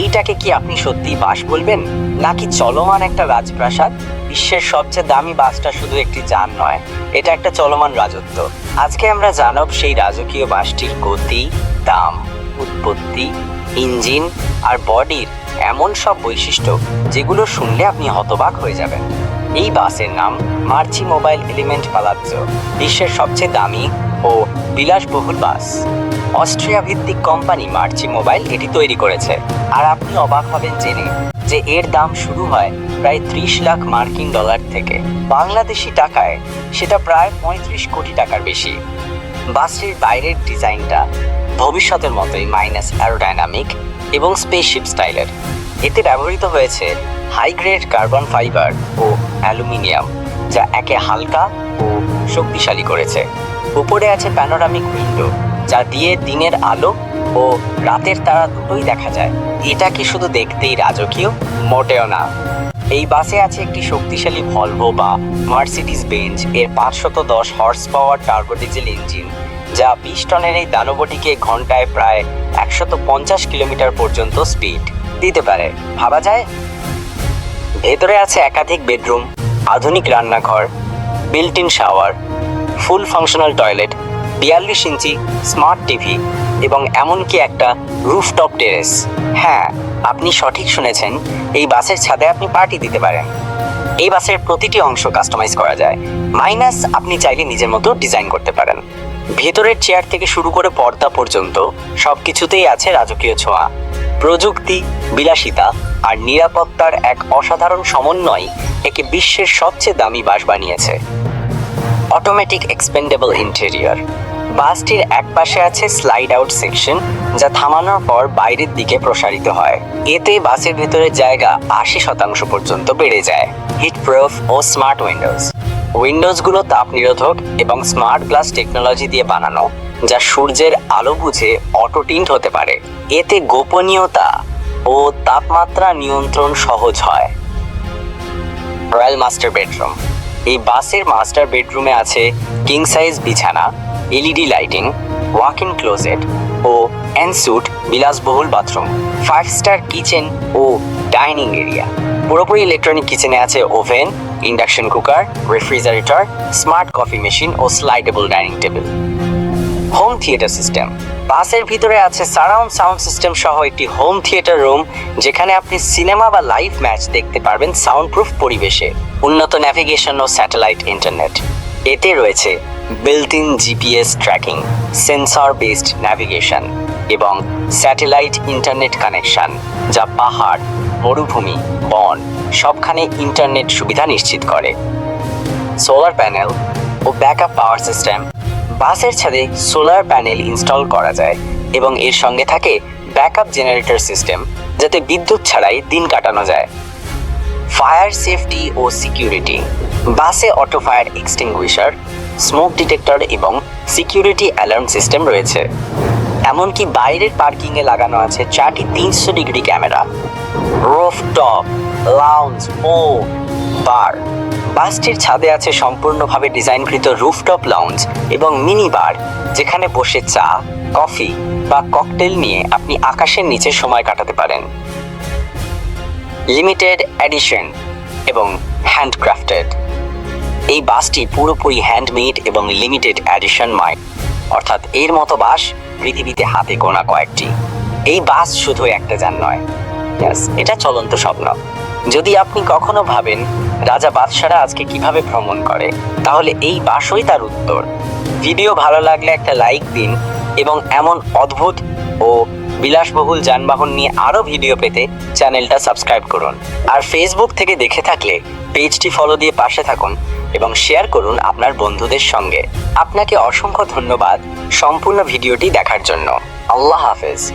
এইটাকে কি আপনি সত্যি বাস বলবেন? নাকি চলমান একটা রাজপ্রাসাদ? বিশ্বের সবচেয়ে দামি বাসটা শুধু একটি যান নয়, এটা একটা চলমান রাজত্ব। আজকে আমরা জানব সেই রাজকীয় বাসটির গতি, দাম, উৎপত্তি, ইঞ্জিন আর বডির এমন সব বৈশিষ্ট্য, যেগুলো শুনলে আপনি হতবাক হয়ে যাবেন। এই বাসের নাম মার্চি মোবাইল এলিমেন্ট পালাজ্জো, বিশ্বের সবচেয়ে দামি ও বিলাসবহুল বাস। অস্ট্রিয়া ভিত্তিক কোম্পানি মার্চি মোবাইল এটি তৈরি করেছে। আর আপনি অবাক হবেন জেনে যে এর দাম শুরু হয় প্রায় ত্রিশ লাখ মার্কিন ডলার থেকে। বাংলাদেশি টাকায় সেটা প্রায় পঁয়ত্রিশ কোটি টাকার বেশি। বাসটির বাইরের ডিজাইনটা ভবিষ্যতের মতোই মাইনাস অ্যারোডাইনামিক এবং স্পেসশিপ স্টাইলের। এতে ব্যবহৃত হয়েছে হাই গ্রেড কার্বন ফাইবার ও অ্যালুমিনিয়াম, যা একে হালকা ও শক্তিশালী করেছে। উপরে আছে প্যানোরামিক উইন্ডো যা দিয়ে দিনের আলো ও রাতের তারা দুটোই দেখা যায়। এটা কি শুধু দেখতেই রাজকীয়? মোটেও না। এই বাসে আছে একটি শক্তিশালী ভলভো বা মার্সিডিস বেঞ্চ এর পাঁচশত দশ horse power turbo diesel engine যা বিশ টনের এই দানবটিকে ঘন্টায় প্রায় একশত পঞ্চাশ কিলোমিটার পর্যন্ত স্পিড দিতে পারে। ভাবা যায় ভেতরে আছে একাধিক বেডরুম, আধুনিক রান্নাঘর built in shower full functional toilet বিয়াল্লিশ ইঞ্চি স্মার্ট টিভি এবং এমনকি একটা রুফটপ টেরেস হ্যাঁ আপনি সঠিক শুনেছেন, এই বাসের ছাদে আপনি পার্টি দিতে পারেন। এই বাসের প্রতিটি অংশ কাস্টমাইজ করা যায়। মাইনাস আপনি চাইলে নিজের মতো ডিজাইন করতে পারেন। ভেতরের চেয়ার থেকে শুরু করে পর্দা পর্যন্ত সবকিছুতেই আছে রাজকীয় ছোঁয়া। প্রযুক্তি, বিলাসিতা আর নিরাপত্তার এক অসাধারণ সমন্বয় একে বিশ্বের সবচেয়ে দামি বাস বানিয়েছে। Automatic expendable interior. বাসটির এক পাশে আছে স্লাইড আউট সেকশন যা থামানোর পর বাইরের দিকে প্রসারিত হয়। এতে বাসের ভেতরে জায়গা আশি শতাংশ পর্যন্ত বেড়ে যায়। হিট প্রুফ ও স্মার্ট উইন্ডোজ উইন্ডোজগুলো তাপ নিরোধক এবং স্মার্ট গ্লাস টেকনোলজি দিয়ে বানানো, যা সূর্যের আলো বুঝে অটো টিন্ট হতে পারে। এতে গোপনীয়তা ও তাপমাত্রা নিয়ন্ত্রণ সহজ হয়। রয়্যাল মাস্টার বেডরুম এই বাসের মাস্টার বেডরুমে আছে কিং সাইজ বিছানা LED lighting walk in closet O ensuite, বিলাসবহুল বাথরুম ফাইভ স্টার কিচেন ও ডাইনিং এরিয়া পুরোপুরি ইলেকট্রনিক কিচেনে আছে oven induction cooker refrigerator smart coffee machine ও slideable dining table home theatre system বাসের ভিতরে আছে সারাউন্ড সাউন্ড সিস্টেম সহ একটি হোম থিয়েটার রুম যেখানে আপনি সিনেমা বা লাইভ ম্যাচ দেখতে পারবেন সাউন্ড প্রুফ পরিবেশে। উন্নত ন্যাভিগেশন ও স্যাটেলাইট ইন্টারনেট এতে রয়েছে built in G P S tracking sensor based navigation এবং স্যাটেলাইট ইন্টারনেট কানেকশন যা পাহাড়, মরুভূমি, বন, সবখানে ইন্টারনেট সুবিধা নিশ্চিত করে। সোলার প্যানেল ও ব্যাকআপ পাওয়ার সিস্টেম বাসের ছাদে সোলার প্যানেল ইনস্টল করা যায়, এবং এর সঙ্গে থাকে ব্যাকআপ জেনারেটর সিস্টেম যাতে বিদ্যুৎ ছাড়াই দিন কাটানো যায়। ফায়ার সেফটি ও সিকিউরিটি বাসে auto fire extinguisher smoke detector এবং সিকিউরিটি অ্যালার্ম সিস্টেম রয়েছে। এমনকি বাইরের পার্কিংয়ে লাগানো আছে চারটি তিনশো ডিগ্রি ক্যামেরা। রোফটপ লাউঞ্জ ও বার বাসটির ছাদে আছে সম্পূর্ণভাবে ডিজাইনকৃত রুফটপ লাউঞ্জ এবং মিনি বার যেখানে বসে চা, কফি বা ককটেল নিয়ে আপনি আকাশের নিচে সময় কাটাতে পারেন। লিমিটেড এডিশন এবং হ্যান্ডক্রাফটেড এই বাসটি পুরোপুরি হ্যান্ডমেড এবং লিমিটেড এডিশন মাইন্ড অর্থাৎ এর মতো বাস পৃথিবীতে হাতে গোনা কয়েকটি। এই বাস শুধু একটা যান নয়। এটা চলন্ত স্বপ্ন। যদি আপনি কখনো ভাবেন, রাজা বাদশারা আজকে কীভাবে ভ্রমণ করে, তাহলে এই বাসই তার উত্তর। ভিডিও ভালো লাগলে একটা লাইক দিন এবং এমন অদ্ভুত ও বিলাসবহুল যানবাহন নিয়ে আরও ভিডিও পেতে চ্যানেলটা সাবস্ক্রাইব করুন। আর ফেসবুক থেকে দেখে থাকলে পেজটি ফলো দিয়ে পাশে থাকুন। এবং শেয়ার করুন আপনার বন্ধুদের সঙ্গে। আপনাকে অসংখ্য ধন্যবাদ সম্পূর্ণ ভিডিওটি দেখার জন্য। আল্লাহ হাফেজ।